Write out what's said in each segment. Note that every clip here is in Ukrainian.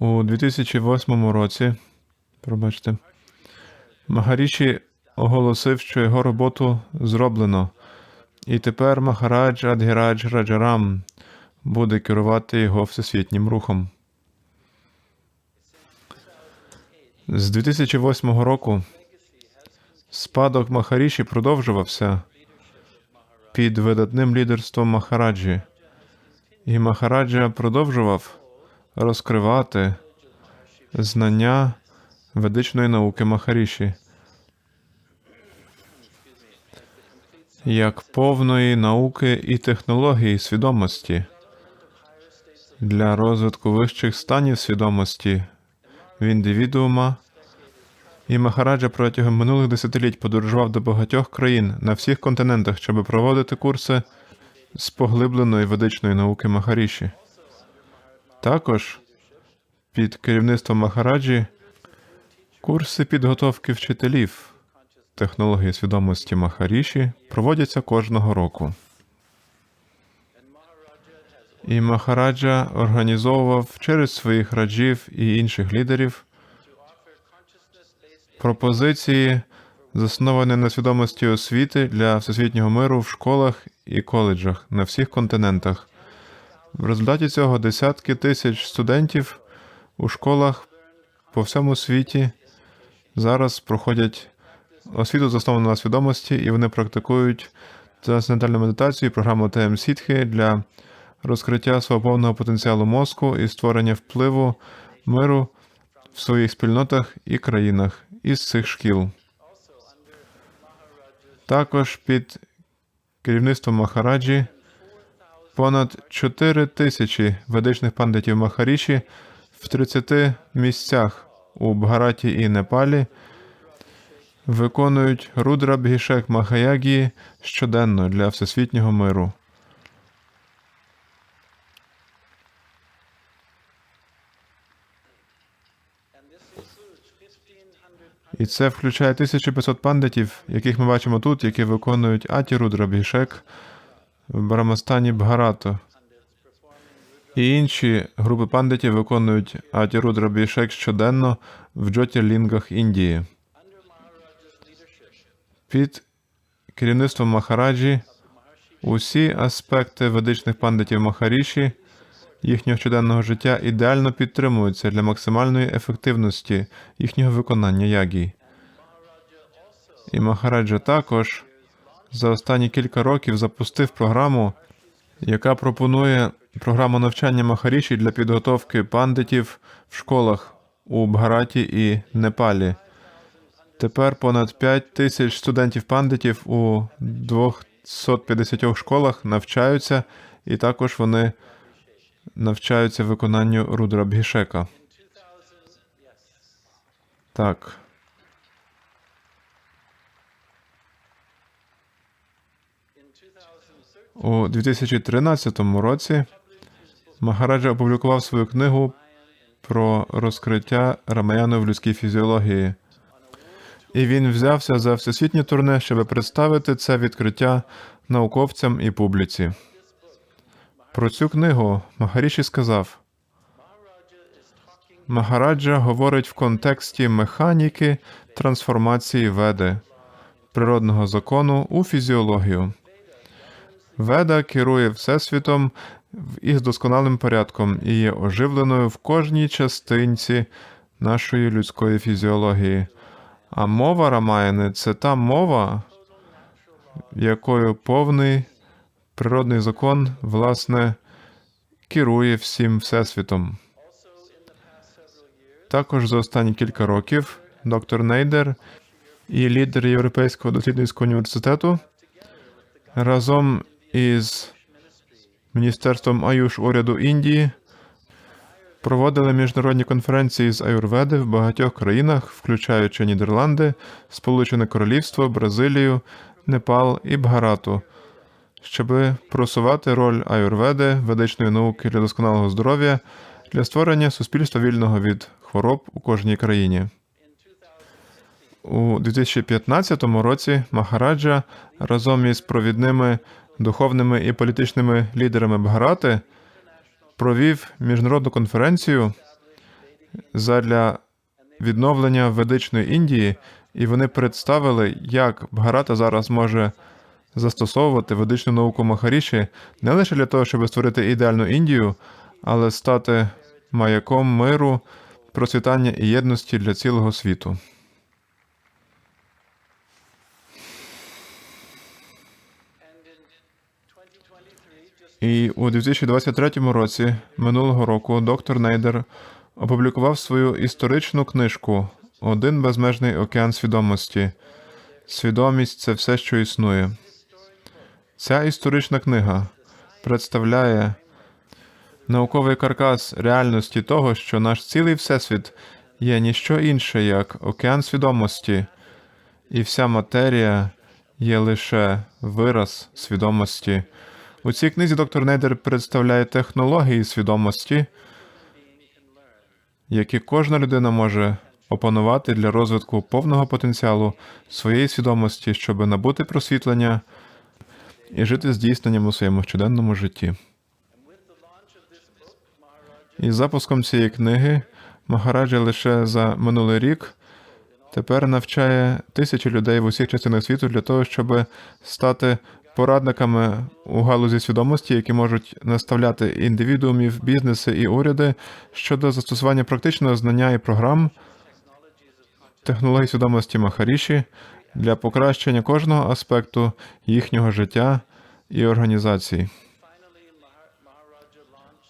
У 2008 році, пробачте, Магаріші оголосив, що його роботу зроблено, і тепер Махарадж Адгірадж Раджарам буде керувати його всесвітнім рухом. З 2008 року спадок Махаріші продовжувався під видатним лідерством Махараджі, і Махараджа продовжував розкривати знання ведичної науки Махаріші як повної науки і технології свідомості для розвитку вищих станів свідомості в індивідуума. І Махараджа протягом минулих десятиліть подорожував до багатьох країн на всіх континентах, щоб проводити курси з поглибленої ведичної науки Махаріші. Також під керівництвом Махараджі курси підготовки вчителів технології свідомості Махаріші проводяться кожного року. І Махараджа організовував через своїх раджів і інших лідерів пропозиції, засновані на свідомості освіти для всесвітнього миру в школах і коледжах на всіх континентах. В результаті цього десятки тисяч студентів у школах по всьому світі зараз проходять освіту засновану на свідомості, і вони практикують трансцендентальну медитацію, програму ТМ Сітхи для розкриття свого повного потенціалу мозку і створення впливу миру в своїх спільнотах і країнах із цих шкіл. Також під керівництвом Махараджі понад 4 тисячі ведичних пандитів Махаріші в 30 місцях у Бхараті і Непалі виконують Рудра Бгішек Махаягі щоденно для всесвітнього миру. І це включає 1500 пандитів, яких ми бачимо тут, які виконують Аті Рудра Бгішек Брамастані Бгарато. І інші групи пандитів виконують Аті Рудра Бгішек щоденно в Джотірлінгах Індії. Під керівництвом Махараджі усі аспекти ведичних пандитів Махаріші їхнього щоденного життя ідеально підтримуються для максимальної ефективності їхнього виконання ягій. І Махараджа також за останні кілька років запустив програму, яка пропонує програму навчання Махаріші для підготовки пандитів в школах у Бгараті і Непалі. Тепер понад 5 тисяч студентів-пандитів у 250 школах навчаються, і також вони навчаються виконанню Рудра Бгішека. Так. У 2013 році Махараджа опублікував свою книгу про розкриття Рамаяну в людській фізіології. І він взявся за всесвітнє турне, щоб представити це відкриття науковцям і публіці. Про цю книгу Махаріші сказав: Магараджа говорить в контексті механіки трансформації веди, природного закону у фізіологію. Веда керує Всесвітом із досконалим порядком і є оживленою в кожній частинці нашої людської фізіології. А мова Рамаяни це та мова, якою повний природний закон, власне, керує всім Всесвітом. Також за останні кілька років доктор Нейдер і лідер Європейського дослідницького університету разом із Міністерством Аюш уряду Індії проводили міжнародні конференції з аюрведи в багатьох країнах, включаючи Нідерланди, Сполучене Королівство, Бразилію, Непал і Бгарату, щоб просувати роль аюрведи, ведичної науки для досконалого здоров'я для створення суспільства вільного від хвороб у кожній країні. У 2015 році Махараджа разом із провідними духовними і політичними лідерами Бгарати провів міжнародну конференцію, задля відновлення ведичної Індії, і вони представили, як Бгарата зараз може застосовувати ведичну науку Махаріші не лише для того, щоб створити ідеальну Індію, але стати маяком миру, процвітання і єдності для цілого світу. І у 2023 році минулого року доктор Нейдер опублікував свою історичну книжку Один безмежний океан свідомості. Свідомість це все, що існує. Ця історична книга представляє науковий каркас реальності того, що наш цілий всесвіт є ніщо інше, як океан свідомості, і вся матерія є лише вираз свідомості. У цій книзі доктор Нейдер представляє технології свідомості, які кожна людина може опанувати для розвитку повного потенціалу своєї свідомості, щоб набути просвітлення і жити здійсненням у своєму щоденному житті. Із запуском цієї книги Махараджа лише за минулий рік тепер навчає тисячі людей в усіх частинах світу для того, щоб стати порадниками у галузі свідомості, які можуть наставляти індивідуумів, бізнеси і уряди щодо застосування практичного знання і програм технологій свідомості Махаріші для покращення кожного аспекту їхнього життя і організації.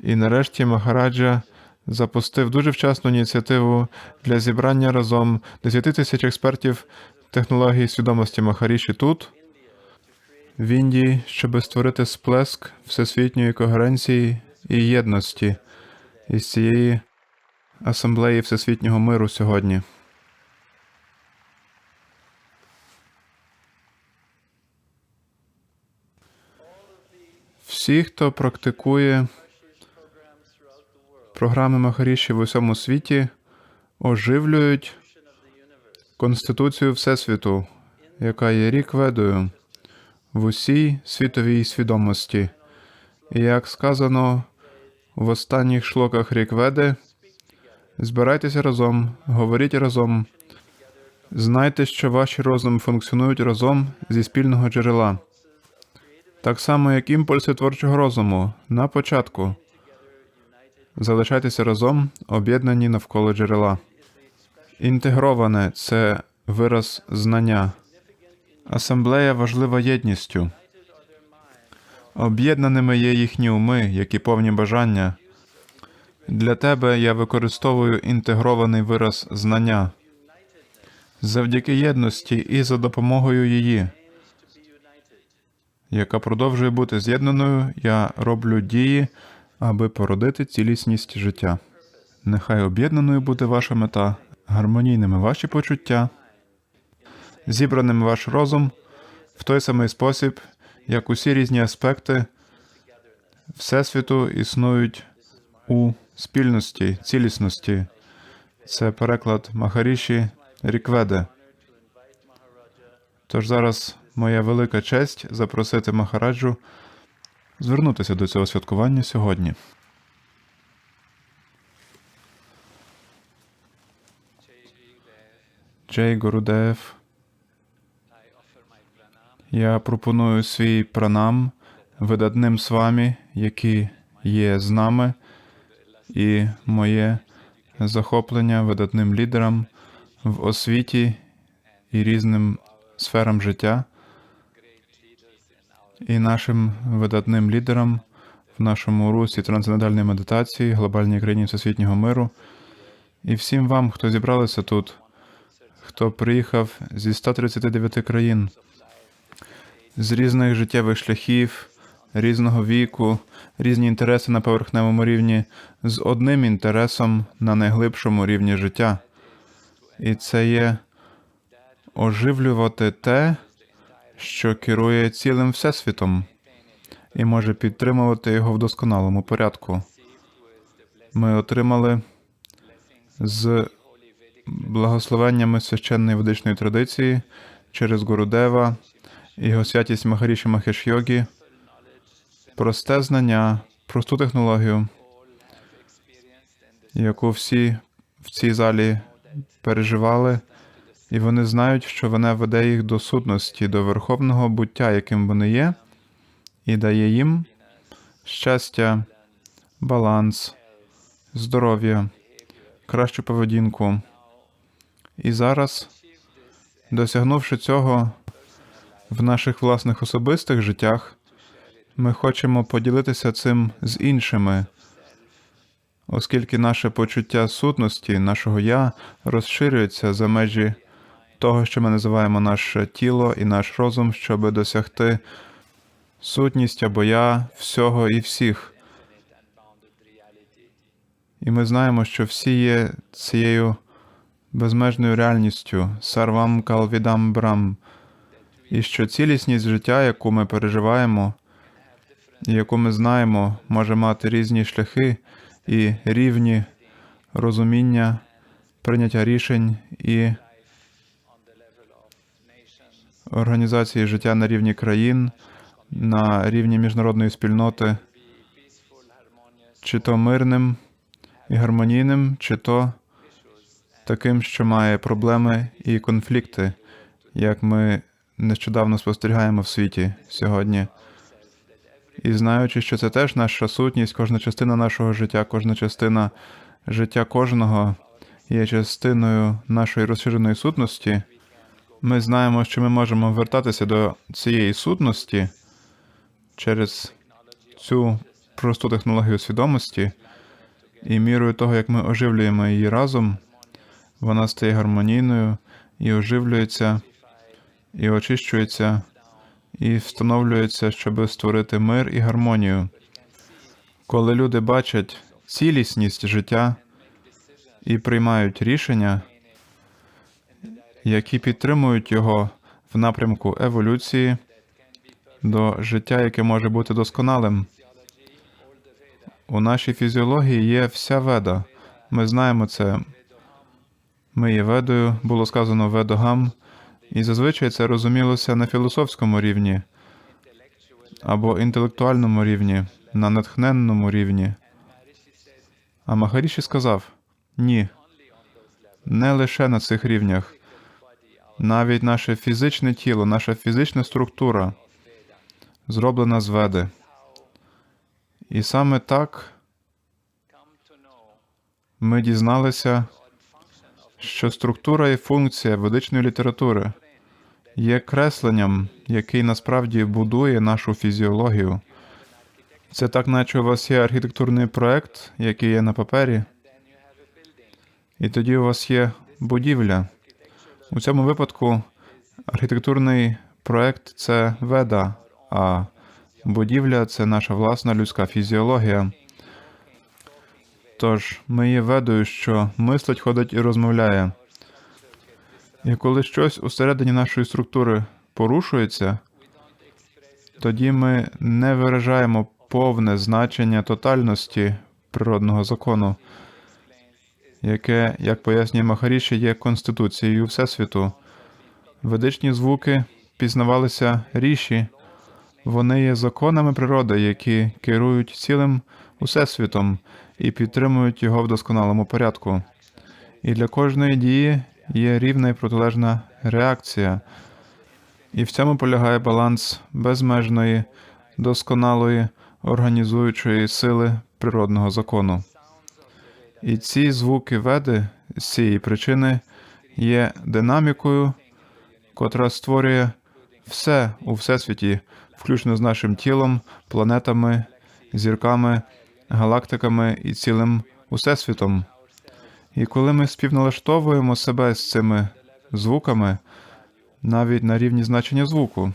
І нарешті Махараджа запустив дуже вчасну ініціативу для зібрання разом 10 тисяч експертів технології свідомості Махаріші тут, в Індії, щоб створити сплеск всесвітньої когеренції і єдності із цієї асамблеї всесвітнього миру сьогодні. Всі, хто практикує програми Махаріші в усьому світі, оживлюють Конституцію Всесвіту, яка є рік ведою в усій світовій свідомості. Як сказано в останніх шлоках рік веди, збирайтеся разом, говоріть разом, знайте, що ваші розуми функціонують разом зі спільного джерела. Так само, як імпульси творчого розуму на початку. Залишайтеся разом, об'єднані навколо джерела. Інтегроване це вираз знання. Асамблея важлива єдністю. Об'єднаними є їхні уми, які повні бажання. Для тебе я використовую інтегрований вираз знання завдяки єдності і за допомогою її, яка продовжує бути з'єднаною, я роблю дії, аби породити цілісність життя. Нехай об'єднаною буде ваша мета, гармонійними ваші почуття, зібраним ваш розум в той самий спосіб, як усі різні аспекти Всесвіту існують у спільності, цілісності. Це переклад Махаріші Рікведе. Тож зараз моя велика честь запросити Махараджу звернутися до цього святкування сьогодні. Джей Гурудев. Я пропоную свій пранам видатним з вами, які є з нами, і моє захоплення видатним лідерам в освіті і різним сферам життя, і нашим видатним лідерам в нашому русі трансцендентальної медитації, глобальній країні всесвітнього миру, і всім вам, хто зібралися тут, хто приїхав зі 139 країн з різних життєвих шляхів, різного віку, різні інтереси на поверхневому рівні, з одним інтересом на найглибшому рівні життя. І це є оживлювати те, що керує цілим всесвітом, і може підтримувати його в досконалому порядку. Ми отримали з благословеннями священної ведичної традиції через Гурудева його святість Махаріші Махеш Йогі, просте знання, просту технологію, яку всі в цій залі переживали, і вони знають, що вона веде їх до сутності, до верховного буття, яким вони є, і дає їм щастя, баланс, здоров'я, кращу поведінку. І зараз, досягнувши цього в наших власних особистих життях, ми хочемо поділитися цим з іншими, оскільки наше почуття сутності, нашого я розширюється за межі того, що ми називаємо наше тіло і наш розум, щоб досягти сутність або я всього і всіх. І ми знаємо, що всі є цією безмежною реальністю сарвам калвідам брам, і що цілісність життя, яку ми переживаємо, яку ми знаємо, може мати різні шляхи і рівні розуміння, прийняття рішень і організації життя на рівні країн, на рівні міжнародної спільноти, чи то мирним і гармонійним, чи то таким, що має проблеми і конфлікти, як ми нещодавно спостерігаємо в світі сьогодні. І знаючи, що це теж наша сутність, кожна частина нашого життя, кожна частина життя кожного є частиною нашої розширеної сутності, ми знаємо, що ми можемо вертатися до цієї сутності через цю просту технологію свідомості, і мірою того, як ми оживлюємо її разом, вона стає гармонійною і оживлюється, і очищується, і встановлюється, щоб створити мир і гармонію. Коли люди бачать цілісність життя і приймають рішення, які підтримують його в напрямку еволюції до життя, яке може бути досконалим. У нашій фізіології є вся веда. Ми знаємо це. Ми є ведою, було сказано ведогам, і зазвичай це розумілося на філософському рівні або інтелектуальному рівні, на натхненному рівні. А Махаріші сказав: ні, не лише на цих рівнях. Навіть наше фізичне тіло, наша фізична структура зроблена з веди. І саме так ми дізналися, що структура і функція ведичної літератури є кресленням, який насправді будує нашу фізіологію. Це так, наче у вас є архітектурний проект, який є на папері, і тоді у вас є будівля. У цьому випадку архітектурний проект це веда, а будівля це наша власна людська фізіологія. Тож ми є ведою, що мислить, ходить і розмовляє. І коли щось усередині нашої структури порушується, тоді ми не виражаємо повне значення тотальності природного закону, яке, як пояснює Махаріші, є конституцією Всесвіту. Ведичні звуки пізнавалися ріші, вони є законами природи, які керують цілим усесвітом і підтримують його в досконалому порядку. І для кожної дії є рівна і протилежна реакція, і в цьому полягає баланс безмежної, досконалої, організуючої сили природного закону. І ці звуки веди з цієї причини є динамікою, котра створює все у всесвіті, включно з нашим тілом, планетами, зірками, галактиками і цілим усесвітом. І коли ми співналаштовуємо себе з цими звуками, навіть на рівні значення звуку,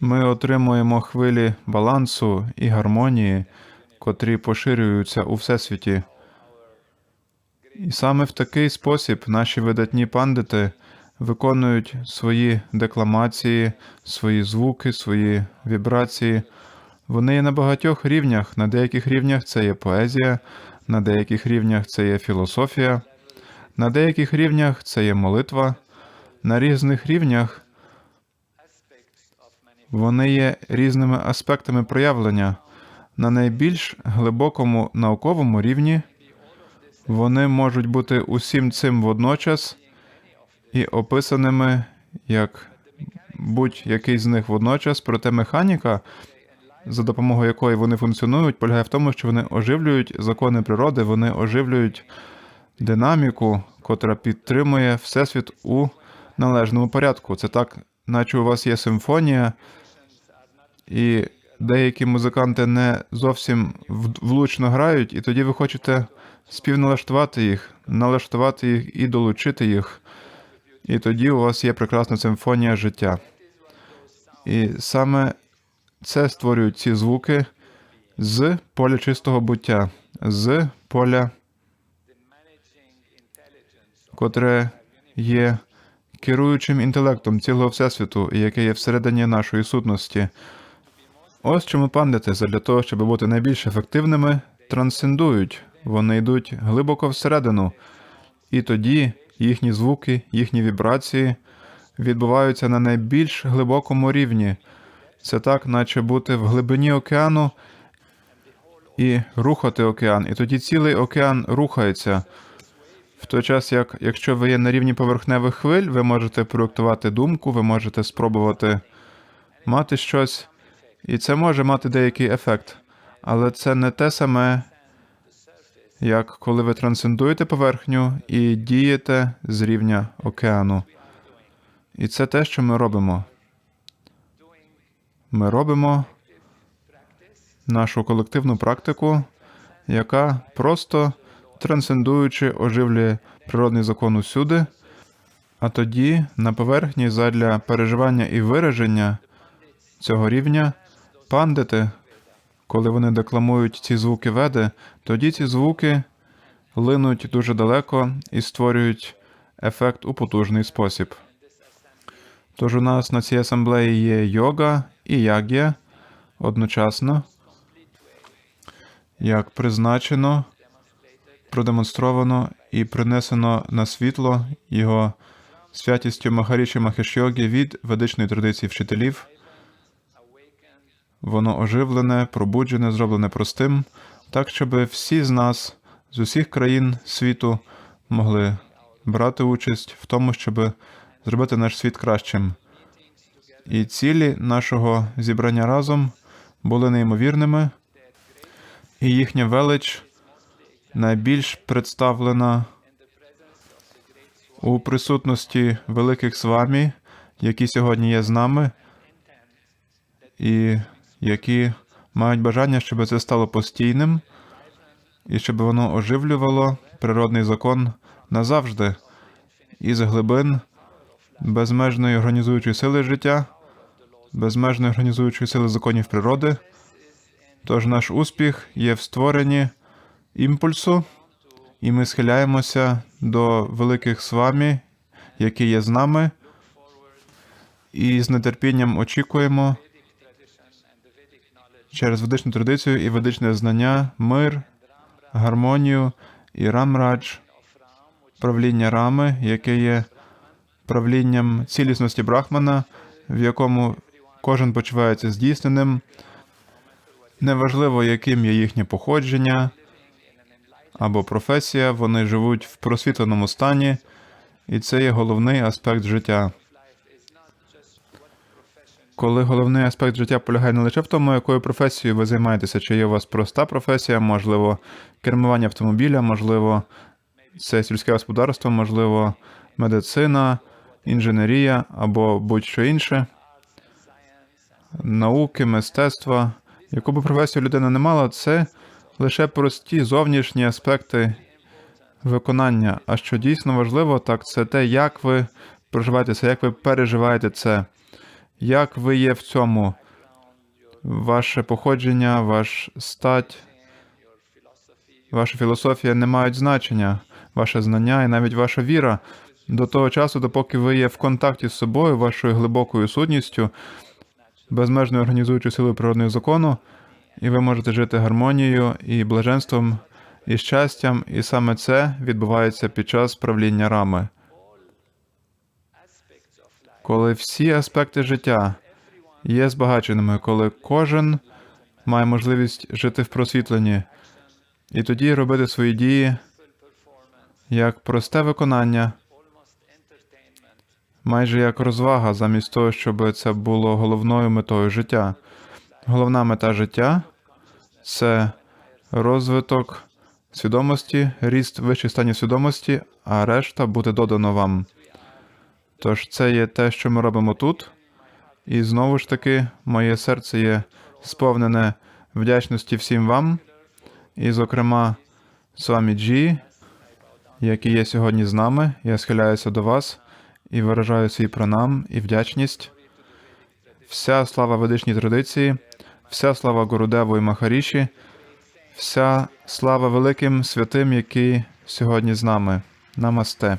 ми отримуємо хвилі балансу і гармонії, котрі поширюються у всесвіті. І саме в такий спосіб наші видатні пандити виконують свої декламації, свої звуки, свої вібрації. Вони є на багатьох рівнях. На деяких рівнях це є поезія, на деяких рівнях це є філософія, на деяких рівнях це є молитва, на різних рівнях вони є різними аспектами проявлення. На найбільш глибокому науковому рівні Вони можуть бути усім цим водночас і описаними як будь-який з них водночас, проте механіка, за допомогою якої вони функціонують, полягає в тому, що вони оживлюють закони природи, вони оживлюють динаміку, котра підтримує Всесвіт у належному порядку. Це так, наче у вас є симфонія, і деякі музиканти не зовсім влучно грають, і тоді ви хочете співналаштувати їх, налаштувати їх і долучити їх. І тоді у вас є прекрасна симфонія життя. І саме це створюють ці звуки з поля чистого буття, з поля, котре є керуючим інтелектом цілого всесвіту, яке є всередині нашої сутності. Ось чому пандити, задля того, щоб бути найбільш ефективними, трансцендують. Вони йдуть глибоко всередину, і тоді їхні звуки, їхні вібрації відбуваються на найбільш глибокому рівні. Це так, наче бути в глибині океану і рухати океан. І тоді цілий океан рухається. В той час, як якщо ви є на рівні поверхневих хвиль, ви можете проєктувати думку, ви можете спробувати мати щось, і це може мати деякий ефект. Але це не те саме, як коли ви трансцендуєте поверхню і дієте з рівня океану. І це те, що ми робимо. Ми робимо нашу колективну практику, яка просто трансцендуючи оживлює природний закон усюди, а тоді на поверхні задля переживання і вираження цього рівня пандити, коли вони декламують ці звуки веди, тоді ці звуки линуть дуже далеко і створюють ефект у потужний спосіб. Тож у нас на цій асамблеї є йога і яг'я одночасно, як призначено, продемонстровано і принесено на світло його святістю Махаріші Махеш-йоги від ведичної традиції вчителів. Воно оживлене, пробуджене, зроблене простим, так, щоб всі з нас з усіх країн світу могли брати участь в тому, щоб зробити наш світ кращим. І цілі нашого зібрання разом були неймовірними, і їхня велич найбільш представлена у присутності великих свамі, які сьогодні є з нами, і які мають бажання, щоб це стало постійним, і щоб воно оживлювало природний закон назавжди із глибин безмежної організуючої сили життя, безмежної організуючої сили законів природи. Тож наш успіх є в створенні імпульсу, і ми схиляємося до великих свамі, які є з нами, і з нетерпінням очікуємо через ведичну традицію і ведичне знання, мир, гармонію і рамрадж, правління рами, яке є правлінням цілісності Брахмана, в якому кожен почувається здійсненим. Неважливо, яким є їхнє походження або професія, вони живуть в просвітленому стані, і це є головний аспект життя. Коли головний аспект життя полягає не лише в тому, якою професією ви займаєтеся, чи є у вас проста професія, можливо, кермування автомобіля, можливо, це сільське господарство, можливо, медицина, інженерія або будь-що інше, науки, мистецтва. Яку би професію людина не мала, це лише прості зовнішні аспекти виконання. А що дійсно важливо, так це те, як ви проживаєте це, як ви переживаєте це, як ви є в цьому, ваше походження, ваш стать, ваша філософія не мають значення, ваше знання і навіть ваша віра. До того часу, допоки ви є в контакті з собою, вашою глибокою сутністю, безмежною організуючою силою природного закону, і ви можете жити гармонією і блаженством, і щастям, і саме це відбувається під час правління рами. Коли всі аспекти життя є збагаченими, коли кожен має можливість жити в просвітленні, і тоді робити свої дії як просте виконання, майже як розвага, замість того, щоб це було головною метою життя. Головна мета життя це розвиток свідомості, ріст вищих станів свідомості, а решта буде додано вам. Тож це є те, що ми робимо тут. І знову ж таки, моє серце є сповнене вдячності всім вам, і, зокрема, Свамі Джі, який є сьогодні з нами. Я схиляюся до вас і виражаю свій пронам і вдячність. Вся слава ведичній традиції, вся слава Гурудеву і Махаріші, вся слава великим святим, які сьогодні з нами. Намасте.